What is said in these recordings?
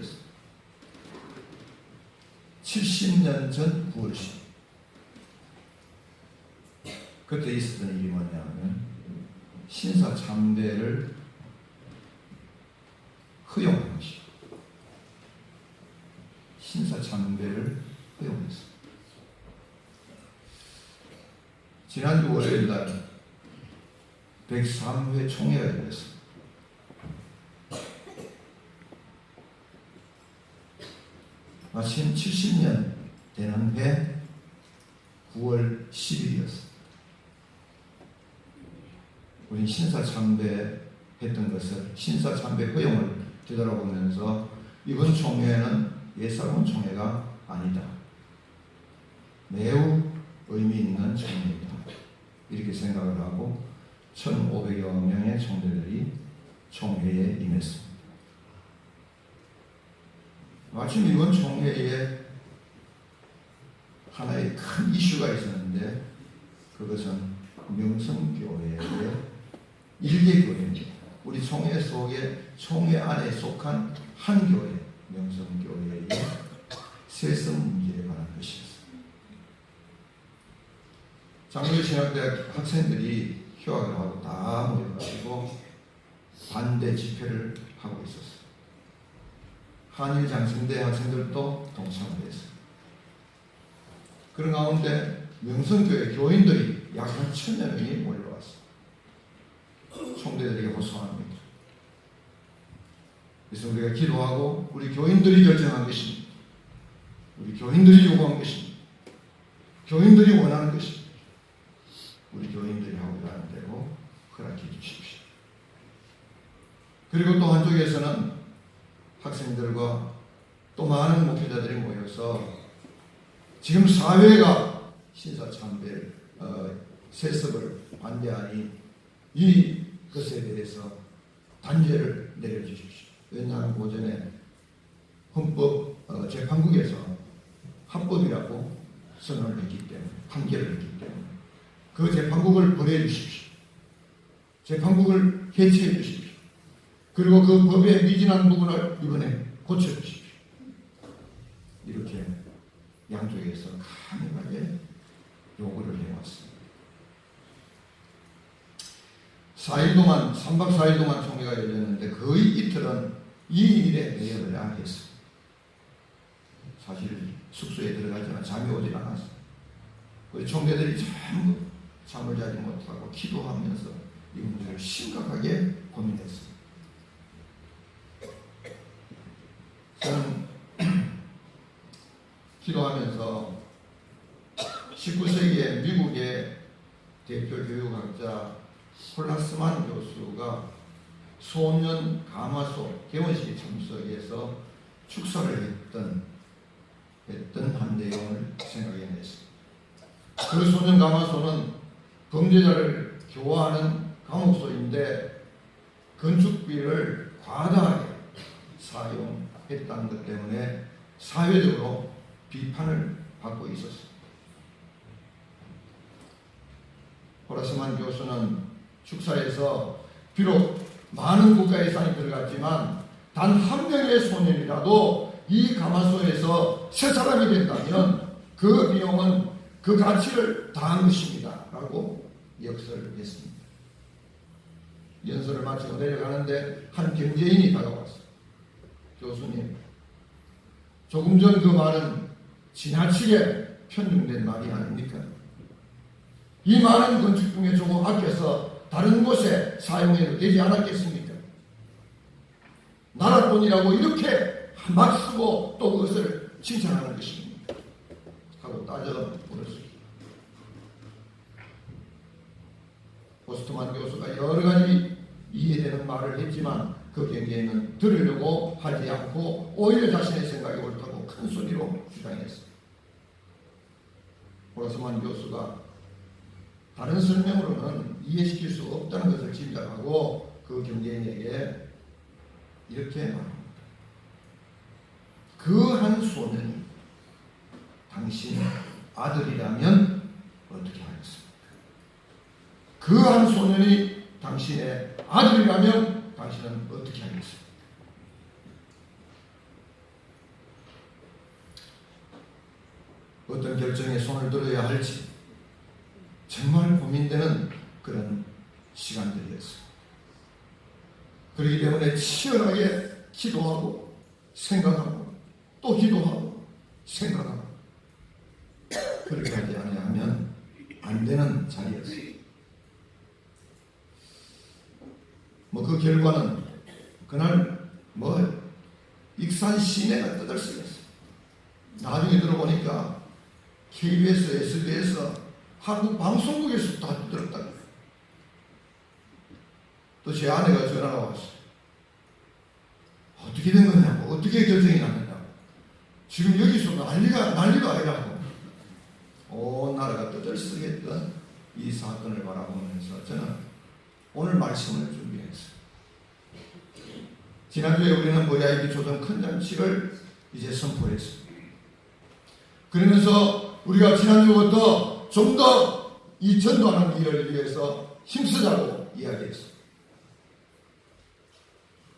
10일이었어요. 70년 전 9월 10일. 그때 있었던 일이 뭐냐면 신사 참배를 허용한 것이 신사 참배를 허용했어. 지난주 월요일 날 103회 총회가 열렸어. 마침 70년 되는 해 9월 10일이었어. 우리 신사참배 했던 것을 신사참배 허용을 되돌아보면서 이번 총회는 옛사람 총회가 아니다. 매우 의미 있는 총회이다. 이렇게 생각을 하고 1,500여 명의 총대들이 총회에 임했습니다. 마침 이번 총회에 하나의 큰 이슈가 있었는데 그것은 명성교회의 일개 교회입니다. 우리 총회 속에 총회 안에 속한 한 교회 명성교회의 세습 문제에 관한 것이었습니다. 장로신학대학 학생들이 휴학을 하고 다 모여가지고 반대 집회를 하고 있었어요. 한일 장신대 학생들도 동참을 했어요. 그런 가운데 명성교회 교인들이 약한 천여 명이 몰려왔어요. 총대들에게 호소합니다. 그래서 우리가 기도하고 우리 교인들이 결정한 것입니다. 우리 교인들이 요구한 것입니다. 교인들이 원하는 것입니다. 우리 교인들이 하고자 하는 대로 허락해 주십시오. 그리고 또 한쪽에서는 학생들과 또 많은 목회자들이 모여서 지금 사회가 신사참배 어, 세습을 반대하니 이 것에 대해서 단죄를 내려주십시오. 왜냐하면 고전에 헌법 어, 재판국에서 합법이라고 선언을 했기 때문에 판결을 했기 때문에 그 재판국을 보내주십시오. 재판국을 해체해 주십시오. 그리고 그 법의 미진한 부분을 이번에 고쳐주십시오. 이렇게 양쪽에서 강하게 요구를 해왔습니다. 4일 동안, 3박 4일 동안 총회가 열렸는데 거의 이틀은 이 일에 매여야 했습니다. 사실 숙소에 들어가지만 잠이 오질 않았어요. 우리 총대들이 전부 잠을 자지 못하고 기도하면서 이 문제를 심각하게 고민했습니다. 저는 기도하면서 19세기에 미국의 대표 교육학자 홀라스만 교수가 소년 가마소 개원식에 참석해서 축사를 했던 했던 한 내용을 생각해냈습니다. 그 소년 가마소는 범죄자를 교화하는 감옥소인데 건축비를 과다하게 사용 했다는 것 때문에 사회적으로 비판을 받고 있었습니다. 호라스만 교수는 축사에서 비록 많은 국가 예산이 들어갔지만 단 한 명의 소년이라도 이 가마소에서 새 사람이 된다면 그 비용은 그 가치를 다한 것입니다. 라고 역설을 했습니다. 연설을 마치고 내려가는데 한 경제인이 다가왔어요. 교수님, 조금 전 그 말은 지나치게 편중된 말이 아닙니까? 이 많은 건축 중에 조금 아껴서 다른 곳에 사용해도 되지 않았겠습니까? 나라 돈이라고 이렇게 막 쓰고 또 그것을 칭찬하는 것입니다. 하고 따져 물었습니다. 보스트만 교수가 여러 가지 이해되는 말을 했지만 그 경계에는 들으려고 하지 않고 오히려 자신의 생각이 옳다고 큰 소리로 주장했습니다. 보라스만 교수가 다른 설명으로는 이해시킬 수 없다는 것을 짐작하고 그 경제인에게 이렇게 말합니다. 그 한 소년이 당신 아들이라면 어떻게 하겠습니까? 그 한 소년이 당신의 아들이라면 당신은 어떻게 하겠습니까? 어떤 결정에 손을 들어야 할지 정말 고민되는 그런 시간들이었어요. 그렇기 때문에 치열하게 기도하고 생각하고 또 기도하고 생각하고 그렇게 하지 않으면 안 되는 자리였어요. 그 결과는 그날 뭐 익산 시내가 떠들썩했어요. 나중에 들어보니까 KBS, SBS, 한국 방송국에서 다 들었다. 또제 아내가 전화가 왔어요. 어떻게 된 거냐고, 어떻게 결정이 났느냐고. 지금 여기서 난리가, 난리가 아니라고. 온 나라가 떠들썩했던 이 사건을 바라보면서 저는 오늘 말씀을 준비했어요. 지난주에 우리는 모야이기 조정 큰 잔치를 이제 선포했습니다. 그러면서 우리가 지난주부터 좀 더 이 전도하는 일을 위해서 힘쓰자고 이야기했습니다.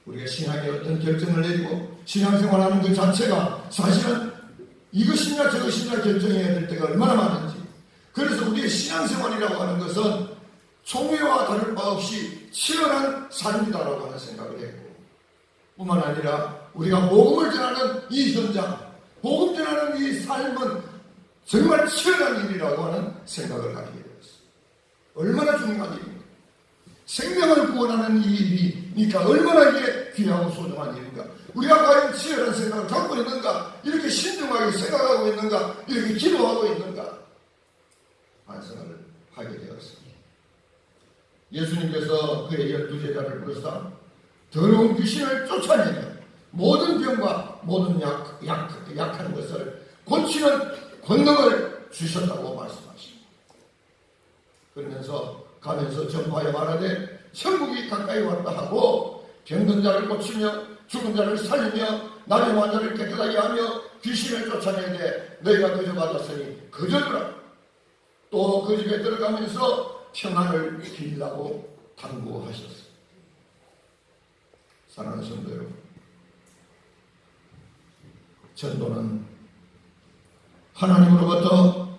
우리가 신학의 어떤 결정을 내리고 신앙생활 하는 그 자체가 사실은 이것이냐 저것이냐 결정해야 될 때가 얼마나 많은지 그래서 우리의 신앙생활이라고 하는 것은 총회와 다를 바 없이 치열한 삶이다라고 하는 생각을 했고 뿐만 아니라 우리가 복음을 전하는 이 현장 복음 전하는 이 삶은 정말 치열한 일이라고 하는 생각을 가지게 되었어요. 얼마나 중요한 일입니까? 생명을 구원하는 이 일이니까 얼마나 이게 귀하고 소중한 일인가. 우리가 과연 치열한 생각을 갖고 있는가? 이렇게 신중하게 생각하고 있는가? 이렇게 기도하고 있는가? 반성을 하게 되었습니다. 예수님께서 그의 열두 제자를 부르사 더러운 귀신을 쫓아내며 모든 병과 모든 약, 약, 약한 것을 고치는 권능을 주셨다고 말씀하십니다. 그러면서 가면서 전파에 말하되 천국이 가까이 왔다 하고 병든 자를 고치며 죽은 자를 살리며 남의 환자를 깨끗하게 하며 귀신을 쫓아내되 너희가 그저 받았으니 그저주라 또 그 집에 들어가면서 평안을 빌라고 당부하셨어요. 사랑하는 성도 여러분 전도는 하나님으로부터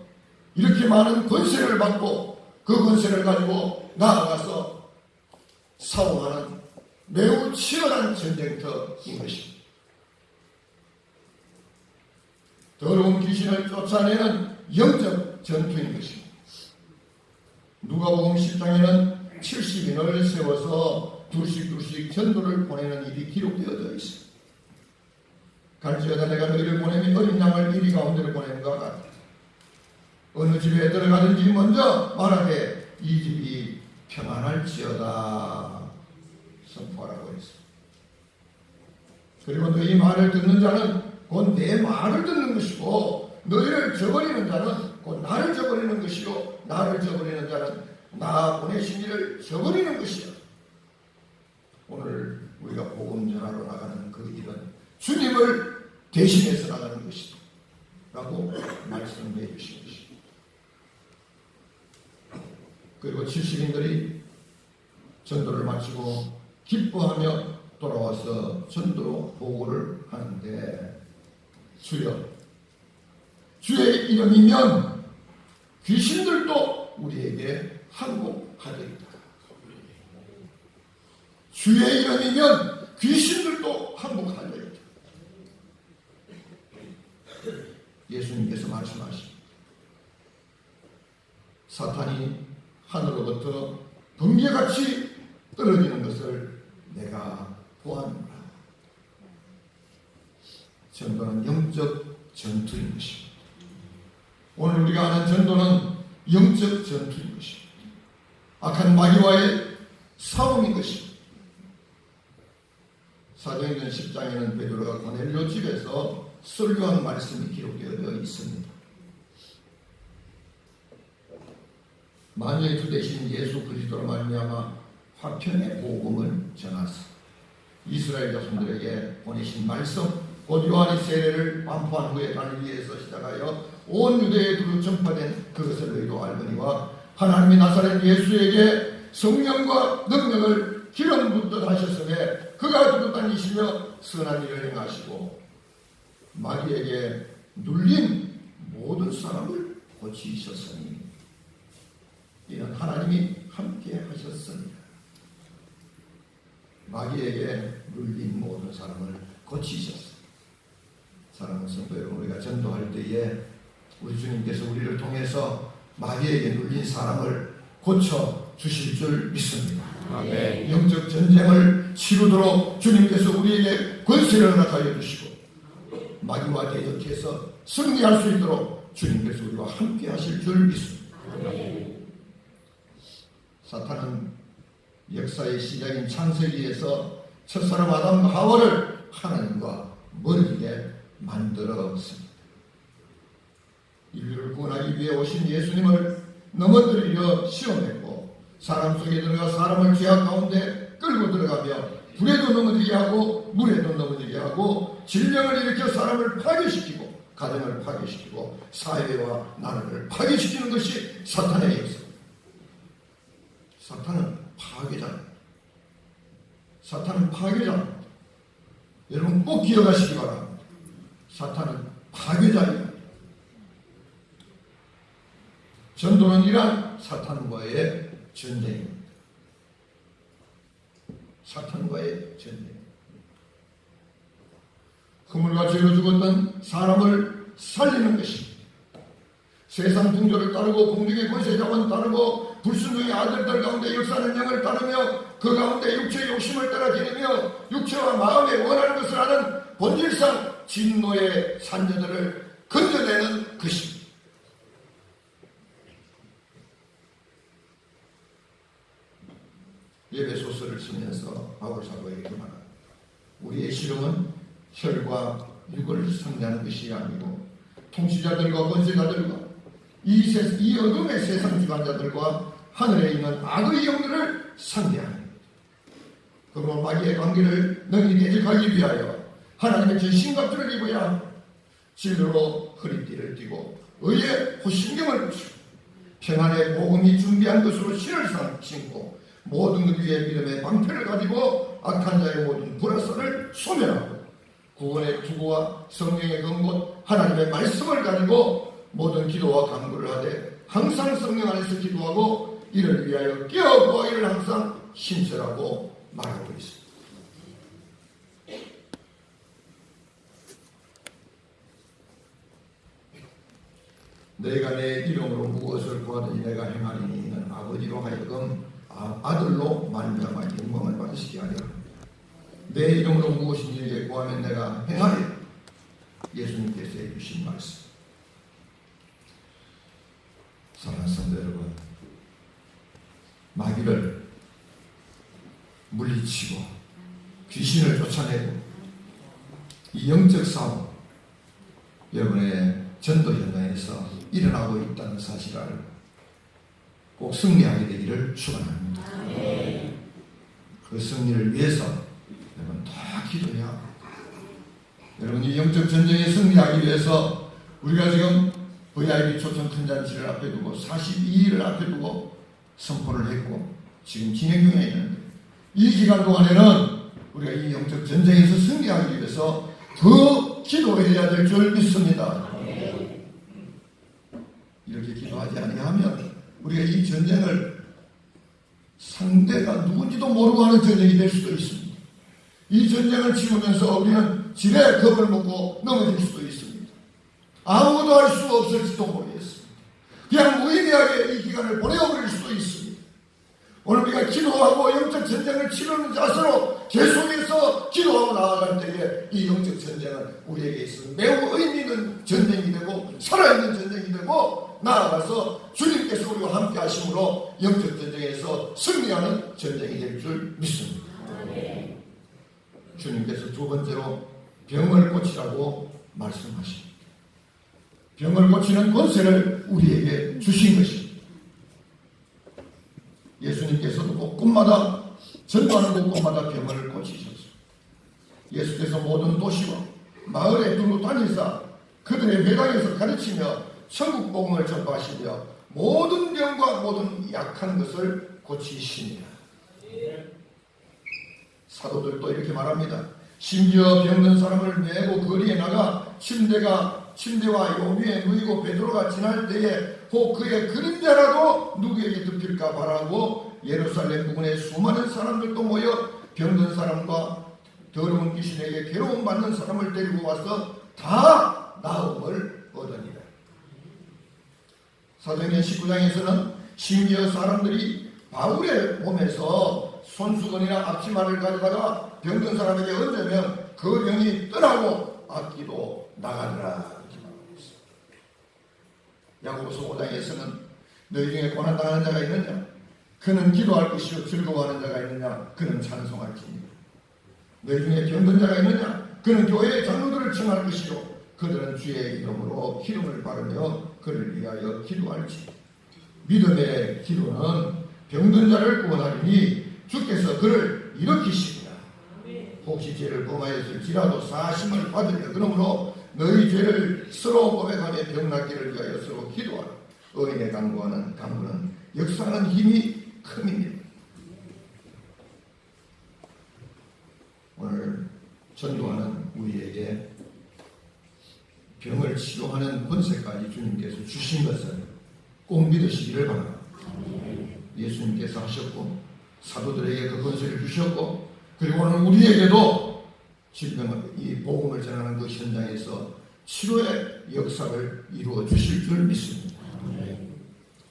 이렇게 많은 권세를 받고 그 권세를 가지고 나아가서 싸움하는 매우 치열한 전쟁터인 것입니다. 더러운 귀신을 쫓아내는 영적 전투인 것입니다. 누가복음 10장에는 70인을 세워서 둘씩 둘씩 전도를 보내는 일이 기록되어져 있습니다. 갈지어다 내가 너희를 보내면 어린 양을 이리 가운데로 보내는 것 같다. 어느 집에 들어가든지 먼저 말하되 이 집이 평안할지어다 선포하라고 했습니다. 그리고 너희 말을 듣는 자는 곧 내 말을 듣는 것이고 너희를 저버리는 자는 곧 나를 저버리는 것이요 나를 저버리는 자는 나 보내신 이를 저버리는 것이요 오늘 우리가 복음 전하러 나가는 그 일은 주님을 대신해서 나가는 것이다 라고 말씀해 주신 것입니다. 그리고 70인들이 전도를 마치고 기뻐하며 돌아와서 전도로 보고를 하는데 주여 주의 이름이면 귀신들도 우리에게 항복하리이다. 주의 이름이면 귀신들도 항복하리이다. 예수님께서 말씀하십니다. 사탄이 하늘로부터 번개같이 떨어지는 것을 내가 보았노라. 전도는 영적 전투인 것입니다. 오늘 우리가 하는 전도는 영적 전투인 것입니다. 악한 마귀와의 싸움인 것입니다. 사도행전 10장에는 베드로가 고넬료 집에서 설교한 말씀이 기록되어 있습니다. 만유의 주 대신 예수 그리스도로 말미암아 화평의 복음을 전하사 이스라엘 자손들에게 보내신 말씀 곧 요한의 세례를 반포한 후에 갈릴리에서 시작하여 온 유대에 두루 전파된 그것을 너희도 알거니와 하나님이 나사렛 예수에게 성령과 능력을 기름 붓듯 하셨음에 그가 두둑한 이시며 선한 일을 행하시고 마귀에게 눌린 모든 사람을 고치셨으니 이는 하나님이 함께 하셨습니다. 마귀에게 눌린 모든 사람을 고치셨습니다. 사랑하는 성도 여러분, 우리가 전도할 때에 우리 주님께서 우리를 통해서 마귀에게 눌린 사람을 고쳐 주실 줄 믿습니다. 아멘. 영적 전쟁을 치르도록 주님께서 우리에게 권세를 허락하여 주시고 마귀와 대적해서 승리할 수 있도록 주님께서 우리와 함께 하실 줄 믿습니다. 사탄은 역사의 시작인 창세기에서 첫사람 아담과 하와를 하나님과 멀게 만들었습니다. 인류를 구원하기 위해 오신 예수님을 넘어뜨리려 시험했고 사람 속에 들어가 사람을 죄악 가운데 끌고 들어가며 불에도 넘어지게 하고 물에도 넘어지게 하고 질병을 일으켜 사람을 파괴시키고 가정을 파괴시키고 사회와 나라를 파괴시키는 것이 사탄의 역사. 사탄은 파괴자. 사탄은 파괴자. 여러분 꼭 기억하시기 바랍니다. 사탄은 파괴자입니다. 전도는 이란 사탄과의 전쟁입니다. 사탄과의 전쟁. 허물과 죄로 죽었던 사람을 살리는 것입니다. 세상 풍조를 따르고 공중의 권세 자원 따르고 불순종의 아들들 가운데 역사는 영을 따르며 그 가운데 육체의 욕심을 따라 지르며 육체와 마음에 원하는 것을 하는 본질상 진노의 산자들을 건져내는 것입니다. 예배 소설을 쓰면서 바울 사도에게 말합니다. 우리의 실험은 혈과 육을 상대하는 것이 아니고 통치자들과 권세자들과 이, 세, 이 어둠의 세상 주관자들과 하늘에 있는 악의 영들을 상대하는 것. 그러므로 마귀의 관계를 능히 대적하기 위하여 하나님의 전신갑주를 입어야 합니다. 진로로 허리띠를 띠고 의의 호신경을 붙이고 평안의 복음이 준비한 것으로 신을 신고 모든 것 위에 믿음의 방패를 가지고 악한 자의 모든 불화설을 소멸하고 구원의 투구와 성령의 근본 하나님의 말씀을 가지고 모든 기도와 간구를 하되 항상 성령 안에서 기도하고 이를 위하여 깨어고 이를 항상 신설하고 말하고 있습니다. 내가 내 이름으로 무엇을 구하든지 내가 행하리니 이는 아버지로 하여금 아- 아들로 말미암아 영광을 받으시게 합니다. 내 이름으로 무엇인지 이제 구하면 내가 행하리. 예수님께서 해주신 말씀. 사랑하는 성도 여러분 마귀를 물리치고 귀신을 쫓아내고 이 영적 싸움 여러분의 전도 현장에서 일어나고 있다는 사실을 꼭 승리하게 되기를 축원합니다. 그 승리를 위해서 여러분 다 기도해야 합니다. 여러분 이 영적 전쟁에 승리하기 위해서 우리가 지금 VIP 초청 큰 잔치를 앞에 두고 42일을 앞에 두고 선포를 했고 지금 진행 중에 있는데 이 기간 동안에는 우리가 이 영적 전쟁에서 승리하기 위해서 더 기도해야 될 줄 믿습니다. 이렇게 기도하지 아니하면 우리가 이 전쟁을 상대가 누군지도 모르고 하는 전쟁이 될 수도 있습니다. 이 전쟁을 치르면서 우리는 지뢰 겁을 먹고 넘어질 수도 있습니다. 아무것도 할 수 없을지도 모르겠습니다. 그냥 무의미하게 이 기간을 보내버릴 수도 있습니다. 오늘 우리가 기도하고 영적 전쟁을 치르는 자세로 계속해서 기도하고 나아갈 때에 이 영적 전쟁은 우리에게 있어 매우 의미 있는 전쟁이 되고 살아있는 전쟁이 되고 나아가서 주님께서 우리와 함께 하심으로 영적 전쟁에서 승리하는 전쟁이 될 줄 믿습니다. 주님께서 두 번째로 병을 고치라고 말씀하십니다. 병을 고치는 권세를 우리에게 주신 것입니다. 예수님께서도 곳곳마다 전도하는 곳곳마다 병을 고치셨습니다. 예수께서 모든 도시와 마을에 두루 다니사 그들의 회당에서 가르치며 천국 복음을 전파하시며 모든 병과 모든 약한 것을 고치시니라. 사도들도 이렇게 말합니다. 심지어 병든 사람을 메고 거리에 나가 침대가 침대와 요 위에 누이고 베드로가 지날 때에 혹 그의 그림자라도 누구에게 덮일까 바라고 예루살렘 부근에 수많은 사람들도 모여 병든 사람과 더러운 귀신에게 괴로움 받는 사람을 데리고 와서 다 나음을 얻으니라. 사도행전 19장에서는 심지어 사람들이 바울의 몸에서 손수건이나 앞치마를 가져다가 병든 사람에게 얹으면 그 병이 떠나고 악기도 있습니다. 야고보서 5장에서는 너희 중에 고난당하는 자가 있느냐? 그는 기도할 것이요 즐거워하는 자가 있느냐? 그는 찬송할지니라. 너희 중에 병든 자가 있느냐? 그는 교회의 장로들을 청할 것이요 그들은 주의 이름으로 기름을 바르며 그를 위하여 기도할지. 믿음의 기도는 병든 자를 구원하리니 주께서 그를 일으키시리라. 혹시 죄를 범하였을지라도 사심을 받으려 그러므로 너희 죄를 서로 고백하며 병나기를 위하여 서로 기도하라. 의인의 강구하는 강구는 역사하는 힘이 큼입니다. 오늘 전도하는 우리에게 병을 치료하는 권세까지 주님께서 주신 것을 꼭 믿으시기를 바랍니다. 예수님께서 하셨고 사도들에게 그 권세를 주셨고 그리고 오늘 우리에게도 질병 이 복음을 전하는 그 현장에서 치료의 역사를 이루어 주실 줄 믿습니다.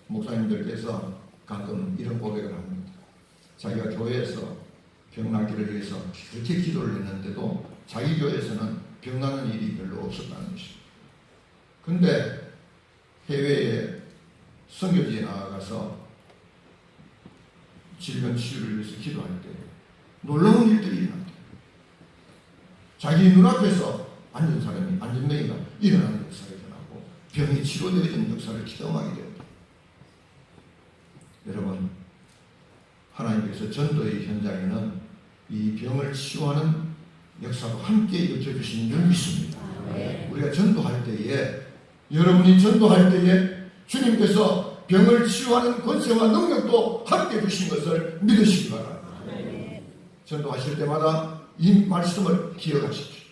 목사님들께서 가끔 이런 고백을 합니다. 자기가 교회에서 병나기를 위해서 그렇게 기도를 했는데도 자기 교회에서는 병나는 일이 별로 없었다는 것입니다. 근데 해외에 선교지에 나아가서 질병 치료를 위해서 기도할 때 놀라운 일들이 일어납니다. 자기 눈앞에서 앉은 사람이 앉은 명이가 일어나는 역사가 일어나고 병이 치료되어지는 역사를 경험하게 됩니다. 여러분 하나님께서 전도의 현장에는 이 병을 치유하는 역사도 함께 일으켜주시는 줄 믿습니다. 우리가 전도할 때에 여러분이 전도할 때에 주님께서 병을 치유하는 권세와 능력도 함께 주신 것을 믿으시기 바랍니다. 전도하실 때마다 이 말씀을 기억하십시오.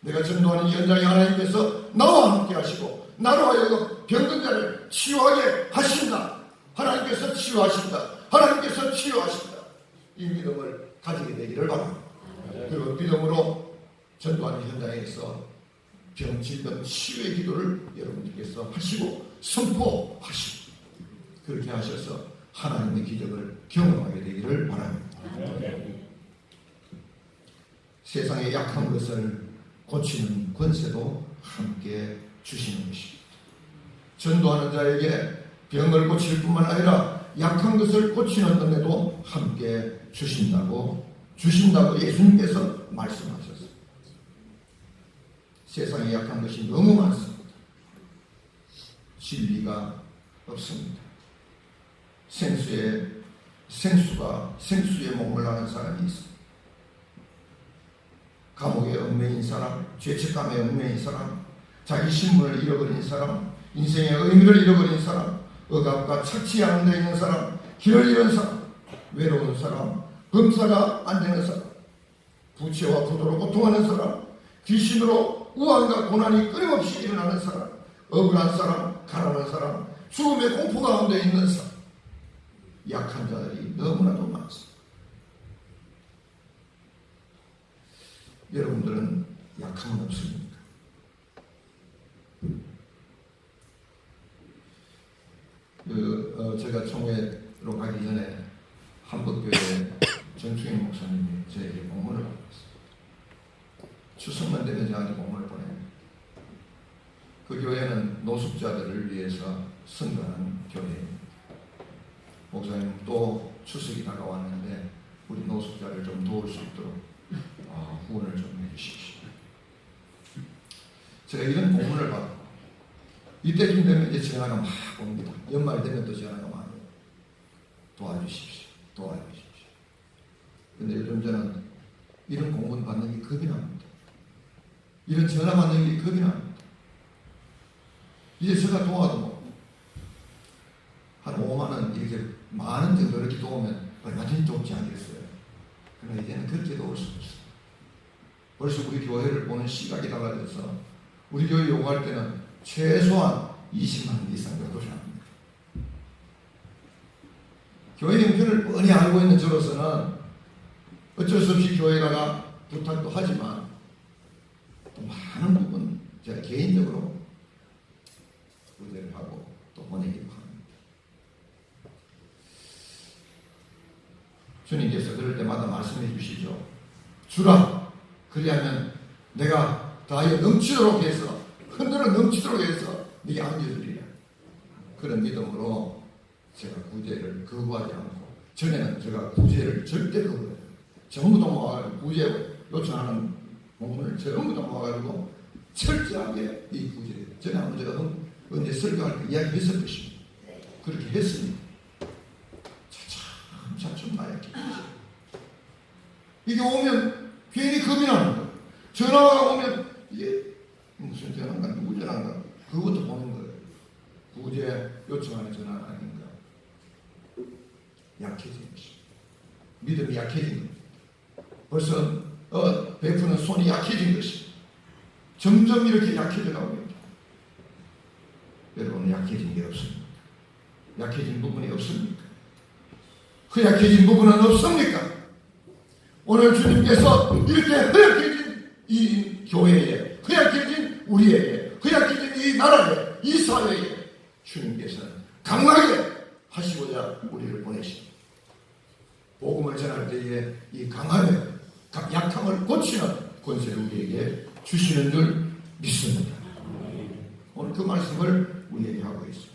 내가 전도하는 이 현장에 하나님께서 나와 함께 하시고 나로 하여금 병든 자를 치유하게 하신다. 하나님께서 치유하신다. 하나님께서 치유하신다. 이 믿음을 가지게 되기를 바랍니다. 그리고 믿음으로 전도하는 현장에서 병, 질병, 치유의 기도를 여러분들께서 하시고 선포하시고 그렇게 하셔서 하나님의 기적을 경험하게 되기를 바랍니다. 세상의 약한 것을 고치는 권세도 함께 주시는 것입니다. 전도하는 자에게 병을 고칠 뿐만 아니라 약한 것을 고치는 은혜도 함께 주신다고 주신다고 예수님께서 말씀하셨습니다. 세상에 약한 것이 너무 많습니다. 진리가 없습니다. 생수에 생수가 생수에 머물러는 사람이 있습니다. 감옥에 얽매인 사람, 죄책감에 얽매인 사람, 자기 신분을 잃어버린 사람, 인생의 의미를 잃어버린 사람, 억압과 착취에 안돼 있는 사람, 길을 잃은 사람, 외로운 사람, 검사가 안 되는 사람, 부채와 부도로 고통하는 사람, 귀신으로 우환과 고난이 끊임없이 일어나는 사람, 억울한 사람, 가난한 사람, 죽음의 공포 가운데 있는 사람, 약한 자들이 너무나도 많습니다. 여러분들은 약함은 없습니까? 그, 어, 제가 총회로 가기 전에 한국교회 정충인 목사님이 저에게 공문을 보냈어요. 추석만 되면 저한테 공문을 보내요. 그 교회는 노숙자들을 위해서 선거하는 교회입니다. 목사님 또 추석이 다가왔는데 우리 노숙자를 좀 도울 수 있도록 어, 후원을 좀 해주십시오. 제가 이런 공문을 받고 이때쯤 되면 이제 전화가 막 옵니다. 연말 되면 또 전화가 와요. 도와주십시오. 도와주십시오. 근데 요즘 저는 이런 공문 받는 게 겁이 납니다. 이런 전화 받는 게 겁이 납니다. 이제 제가 도와도 뭐, 한 5만 원 이렇게 많은 정도 이렇게 도우면 얼마든지 돕지 않겠어요. 그러나 이제는 그렇게 도울 수 없어요. 벌써 우리 교회를 보는 시각이 달라져서 우리 교회 요구할 때는 최소한 20만 원 이상 요구를 합니다. 교회 형편을 뻔히 알고 있는 저로서는 어쩔 수 없이 교회가 부탁도 하지만 또 많은 부분 제가 개인적으로 우대를 하고 또 보내기도 합니다. 주님께서 그럴 때마다 말씀해 주시죠. 주라. 그리하면 내가 다하여 넘치도록 해서 흔들어 넘치도록 해서 네게 안겨주리라. 그런 믿음으로 제가 구제를 거부하지 않고 전에는 제가 구제를 절대 거부해요. 전부 다 구제 요청하는 공문을 전부 다 모아가지고 철저하게 이 구제를 전에 한번 제가 언- 언제 설교할 때 이야기 했을 것입니다. 그렇게 했습니다. 차츰 차츰 나약해. 이게 오면 괜히 겁이 나는 거예요. 전화가 오면 이게 무슨 전화인가 누구 전화인가 그것도 보는 거예요. 구제 요청하는 전화 아닌가. 약해진 것이. 믿음이 약해진 겁니다. 벌써 어, 베푸는 손이 약해진 것이. 점점 이렇게 약해져 나옵니다. 여러분 약해진 게 없습니까? 약해진 부분이 없습니까? 그 약해진 부분은 없습니까? 오늘 주님께서 이렇게 허약해진 이 교회에, 허약해진 우리에게, 허약해진 이 나라에, 이 사회에 주님께서는 강하게 하시고자 우리를 보내십니다. 복음을 전할 때에 이 강함에 약함을 고치는 권세를 우리에게 주시는 줄 믿습니다. 오늘 그 말씀을 우리에게 하고 있습니다.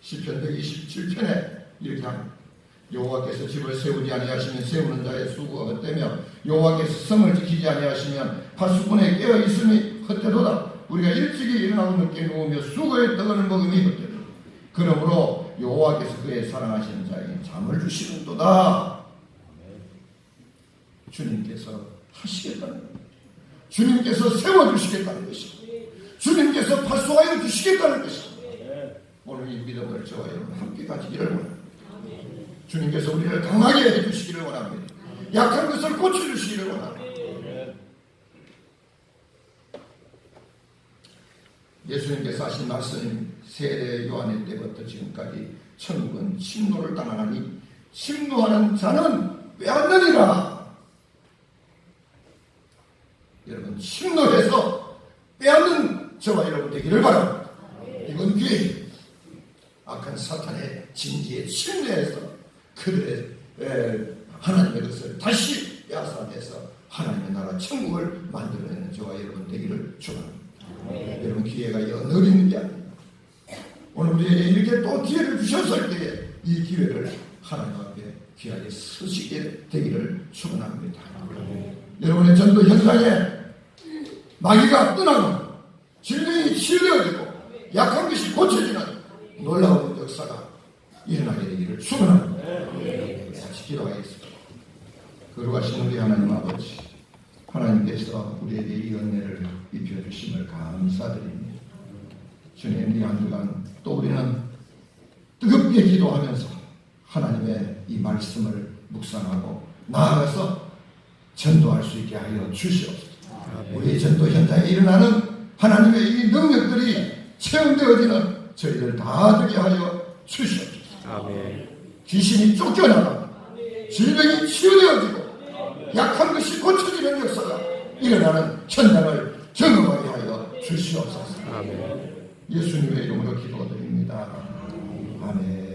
시편 127편에 이렇게 합니다. 여호와께서 집을 세우지 아니하시면 세우는 자의 수고가 헛되며 여호와께서 성을 지키지 아니하시면 파수꾼에 깨어 있음이 헛되도다. 우리가 일찍이 일어나고 늦게 누우며 수고의 떡을 먹음이 헛되도다. 그러므로 여호와께서 그의 사랑하시는 자에게 잠을 주시는도다. 주님께서 하시겠다는 겁니다. 주님께서 세워주시겠다는 것입니다. 주님께서 파수하여 주시겠다는 것입니다. 오늘 이 믿음을 저와 여러분 함께 가지기를 원합니다. 주님께서 우리를 강하게 해주시기를 원합니다. 약한 것을 고쳐주시기를 원합니다. 예수님께서 하신 말씀 세례 요한의 때부터 지금까지 천국은 침노를 당하나니 침노하는 자는 빼앗느니라. 침노해서 빼앗는 저와 여러분 되기를 바랍니다. 이건 기회. 악한 사탄의 진지에 침례해서 그들의 에, 하나님의 것을 다시 빼앗아내서 하나님의 나라 천국을 만들어내는 저와 여러분 되기를 축원합니다. 여러분 기회가 여느 있는 게 아닙니다. 오늘 우리에게 이렇게 또 기회를 주셨을 때에 이 기회를 하나님 앞에 귀하게 쓰시게 되기를 축원합니다. 여러분의 전도 현장에 마귀가 떠나고 질병이 치유되어지고 약한 것이 고쳐지는 놀라운 역사가 일어나게 되기를 축원합니다. 같이 기도하겠습니다. 거룩하신 우리 하나님 아버지 하나님께서 우리에게 이 은혜를 입혀주심을 감사드립니다. 주님 이한 주간 또 우리는 뜨겁게 기도하면서 하나님의 이 말씀을 묵상하고 나아가서 전도할 수 있게 하여 주시옵소서. 우리 전도 현장에 일어나는 하나님의 이 능력들이 체험되어지는 저희들 다 되게 하여 주시옵소서. 귀신이 쫓겨나고 질병이 치유되어지고 약한 것이 고쳐지는 역사가 일어나는 현장을 경험하게 하여 주시옵소서. 아멘. 예수님의 이름으로 기도드립니다. 아멘.